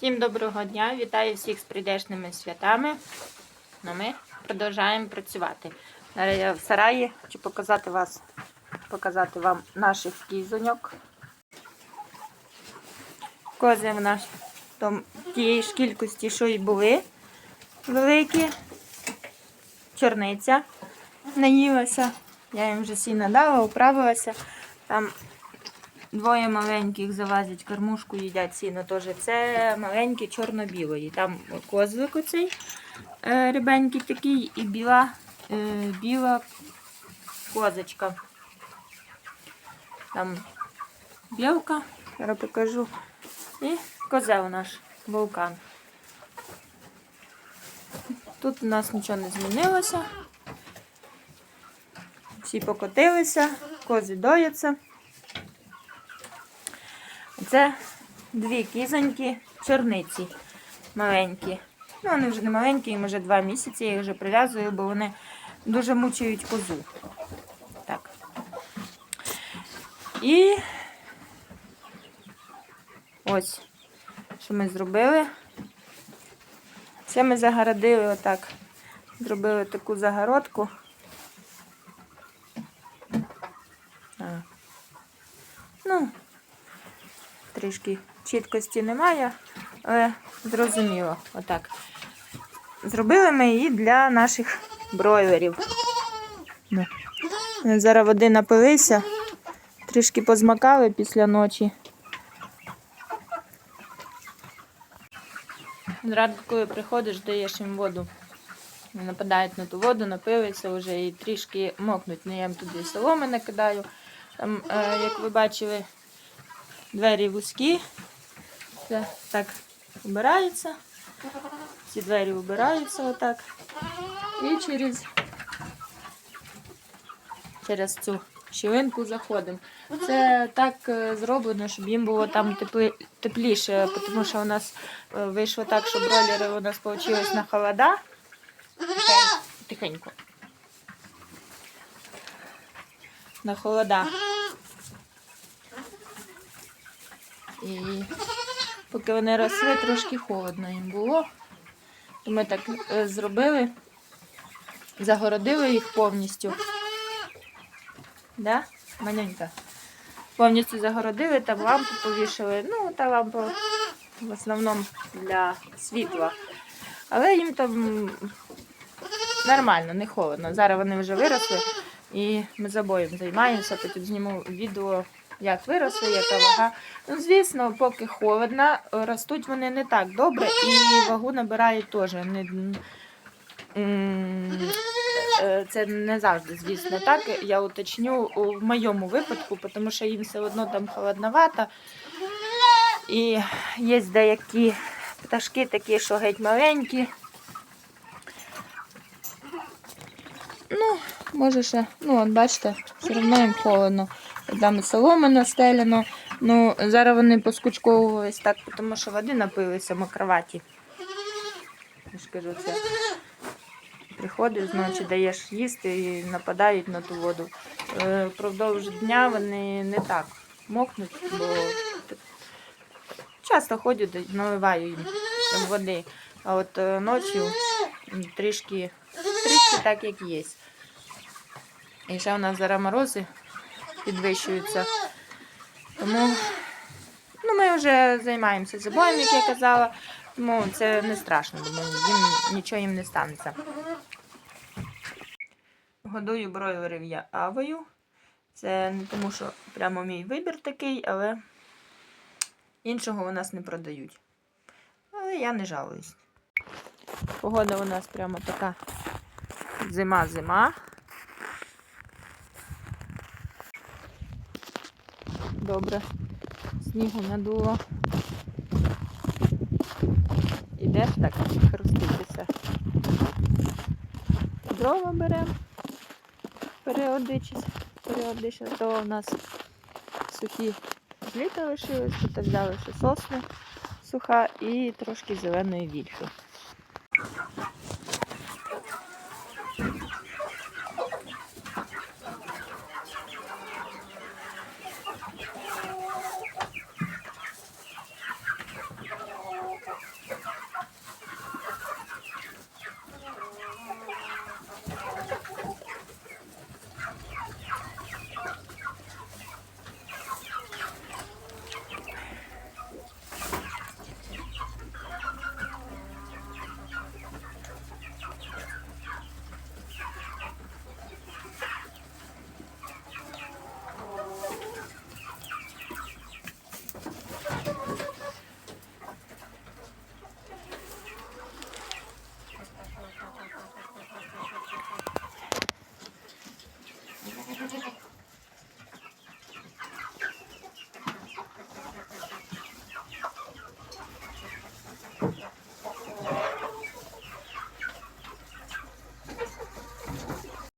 Всім доброго дня! Вітаю всіх з прийдешними святами. Ну, ми продовжуємо працювати. Я в сараї хочу показати вас, показати вам наших кізоньок. Кози в нас там тієї ж кількості, що й були великі. Чорниця наїлася. Я їм вже сіна дала, управилася. Там Двоє маленьких залазять кормушку, їдять сіно теж. Це маленькі чорно-білої. Там козлик оцей е, рибенький такий і біла, е, біла козочка. Там білка, зараз покажу. І козел наш вулкан. Тут у нас нічого не змінилося. Всі покотилися, кози дояться. Це дві кізоньки чорниці маленькі. Ну, вони вже не маленькі, їм вже два місяці, я їх вже прив'язую, бо вони дуже мучають козу. Так. І ось, що ми зробили. Це ми загородили отак. Зробили таку загородку. Ну, трішки чіткості немає, але зрозуміло. Отак. Зробили ми її для наших бройлерів. Ну. Зараз води напилися, трішки позмакали після ночі. Зранку, коли приходиш, даєш їм воду. Нападають на ту воду, напилися вже і трішки мокнуть. Ну, я їм туди соломи накидаю. Там, е, як ви бачили, двері вузькі. Це так убирається. Ці двері убираються отак. І через, через цю щілинку заходимо. Це так е, зроблено, щоб їм було там тепліше, тому що у нас е, вийшло так, що бройлери у нас вийшли на холода. Тихенько. На холода. І поки вони росли, трошки холодно їм було. То ми так е, зробили, загородили їх повністю. Да? Маленька. Повністю загородили, там лампу повішали. Ну, та лампа в основному для світла. Але їм там нормально, не холодно. Зараз вони вже виросли і ми з обоєм займаємося. Потім зніму відео, як виросли, яка вага. Ну, звісно, поки холодно, ростуть вони не так добре і вагу набирають теж. Не, е, це не завжди, звісно, так. Я уточню в моєму випадку, тому що їм все одно там холодновато. І є деякі пташки такі, що геть маленькі. Ну, може ще, ну, от бачите, все одно їм холодно. Там соломи настеляно. Ну, зараз вони поскучковувались так, тому що води напилися на кроваті. Я ж кажу, це. Приходиш зночі, даєш їсти і нападають на ту воду. Е, Впродовж дня вони не так мокнуть, бо часто ходять, наливаю їм води. А от е, ночі трішки, трішки так, як є. І ще у нас зараз морози підвищуються. Тому ну, ми вже займаємося забоєм, як я казала. Тому це не страшно, думаю, їм нічого їм не станеться. Годую бройлерів я авою. Це не тому, що прямо мій вибір такий, але іншого у нас не продають. Але я не жалуюсь. Погода у нас прямо така зима-зима. Добре. Снігу надуло. Ідеш так хруститися. Дрова беремо. Періодично. Періодично. То у нас сухі літа лишились, тут взяли ще сосни суха і трошки зеленої вільхи.